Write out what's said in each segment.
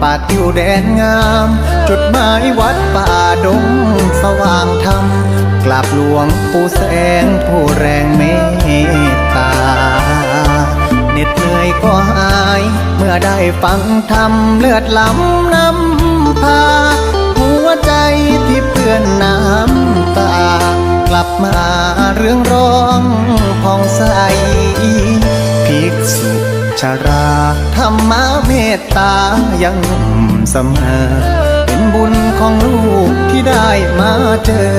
ป่าติวแดนงาม จุดหมายวัดป่าดงสว่างธรรมกราบหลวงปู่แสงผู้แรงเมตตาเหน็ดเหนื่อยก็หาย เมื่อได้ฟังธรรมเลือดล้ำนำพา หัวใจที่เปื้อนน้ำตา กลับมาเรื่องร้องผ่องใสภิกษุชารา รรมเมตตายังเสมอเป็นบุญของลูกที่ได้มาเจอ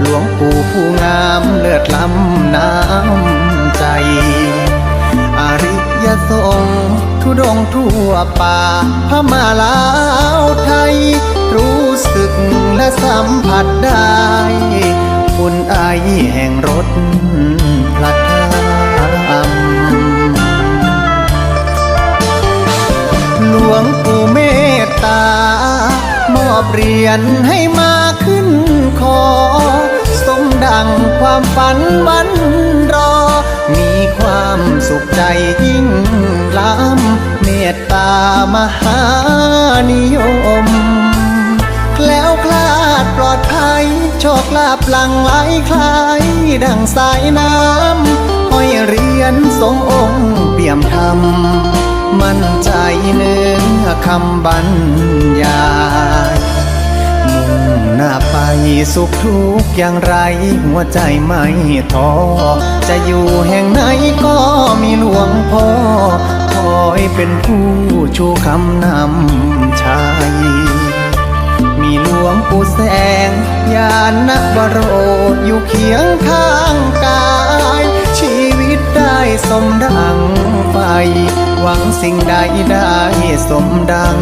หลวงปู่ผู้งามเลือดล้ำน้ำใจอริยสงฆ์ทุดงทั่วป่าพมาลาวไทย รู้สึกและสัมผัสได้ คุณไอายแห่งรถพระ อบเรียญให้มาขึ้นคอ สมดังความฝันวันรอ มีความสุขใจยิ่งล้ำเมตตามหานิยม แล้วคลาดปลอดภัยโชคลาภหลังไหลคลายดังสายน้ำห้อยเรียญทรงองค์เปี่ยมธรรมมั่นใจเนื้อคำบรรยาย สุขทุกข์อย่างไร หัวใจไม่ท้อจะอยู่แห่งไหนก็มีหลวงพ่อคอยเป็นผู้ชูคำนำชัยมีหลวงปู่แสงยานนักบรดอยู่เคียงข้างกาย ชีวิตได้สมดังไฟหวังสิ่งใดได้สมดัง